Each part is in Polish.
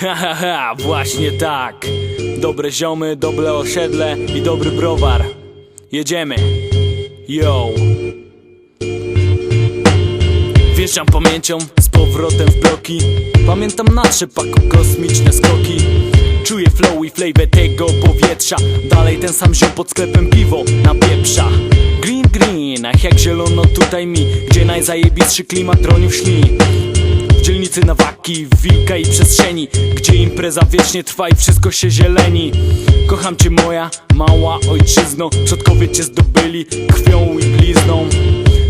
Ha ha ha, właśnie tak. Dobre ziomy, dobre osiedle i dobry browar. Jedziemy. Yo. Wjeżdżam pamięcią z powrotem w bloki Pamiętam nasze pako kosmiczne skoki Czuję flow i flavę tego powietrza Dalej ten sam ziom pod sklepem piwo na pieprza Green green, ach jak zielono tutaj mi Gdzie najzajebistszy klimat droniów śni dzielnicy na waki, wilka i przestrzeni Gdzie impreza wiecznie trwa i wszystko się zieleni. Kocham cię moja mała ojczyzno Przodkowie cię zdobyli krwią i blizną.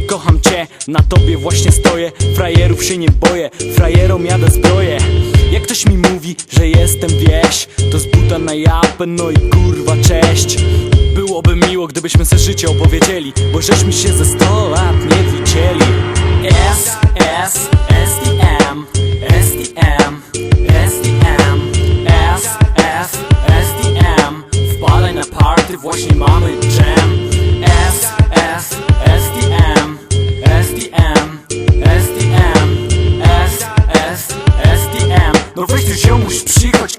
Kocham cię, na tobie właśnie stoję Frajerów się nie boję, frajerom jadę zbroję. Jak ktoś mi mówi, że jestem wieś To z buta na japę, no i kurwa cześć. Byłoby miło, gdybyśmy se życie opowiedzieli Bo żeśmy się ze sto lat nie widzieli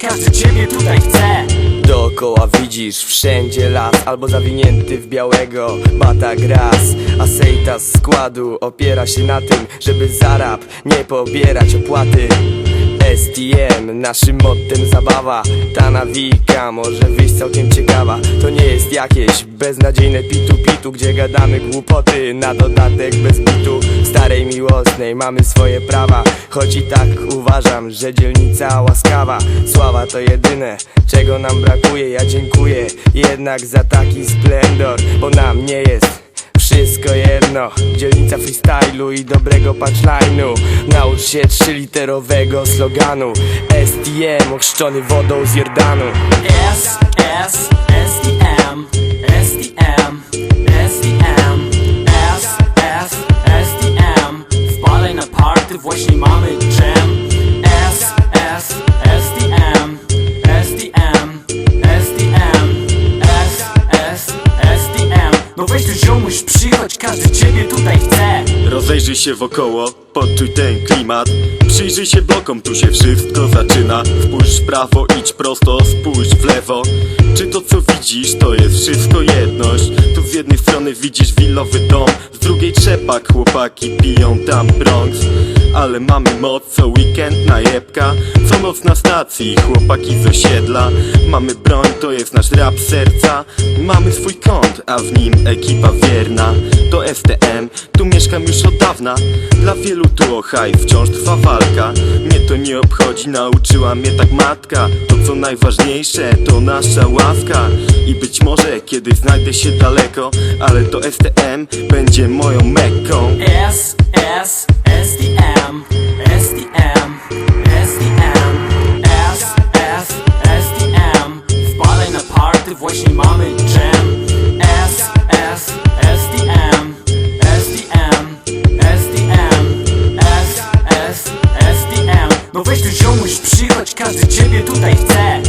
każdy ciebie tutaj chce Dookoła widzisz wszędzie las Albo zawinięty w białego bata gras. A sejta z składu opiera się na tym Żeby za rap nie pobierać opłaty. STM, naszym mottem zabawa. Ta nawika może wyjść całkiem ciekawa. To nie jest jakieś beznadziejne pitu-pitu Gdzie gadamy głupoty, na dodatek bez bitu starej miłosnej mamy swoje prawa. Choć i tak uważam, że dzielnica łaskawa Sława to jedyne, czego nam brakuje. Ja dziękuję jednak za taki splendor Bo nam nie jest wszystko jedno. Dzielnica freestylu i dobrego punchline'u. Naucz się trzyliterowego sloganu. STM ochrzczony wodą z Jordanu. S, S, Party, właśnie mamy jam. S, S, SDM, SDM, SDM, S, S, SDM No weź tu ziomuś, przychodź, Rozejrzyj się wokoło, poczuj ten klimat. Przyjrzyj się blokom, tu się wszystko zaczyna. Spójrz w prawo, idź prosto, spójrz w lewo. Czy to co widzisz, to jest wszystko jedność? Tu z jednej strony widzisz willowy dom Z drugiej trzepak, chłopaki piją tam Bronx Ale mamy moc, co weekend na jebka Co noc na stacji, chłopaki z osiedla. Mamy broń, to jest nasz rap serca. Mamy swój kąt, a w nim ekipa wierna. To STM, mieszkam już od dawna. Dla wielu tu o hajs wciąż trwa walka. Mnie to nie obchodzi, nauczyła mnie tak matka. To co najważniejsze, to nasza łaska I być może kiedyś znajdę się daleko Ale to STM będzie moją mekką S, S, SDM, SDM, No weź tu ziomuś, przychodź, każdy ciebie tutaj chce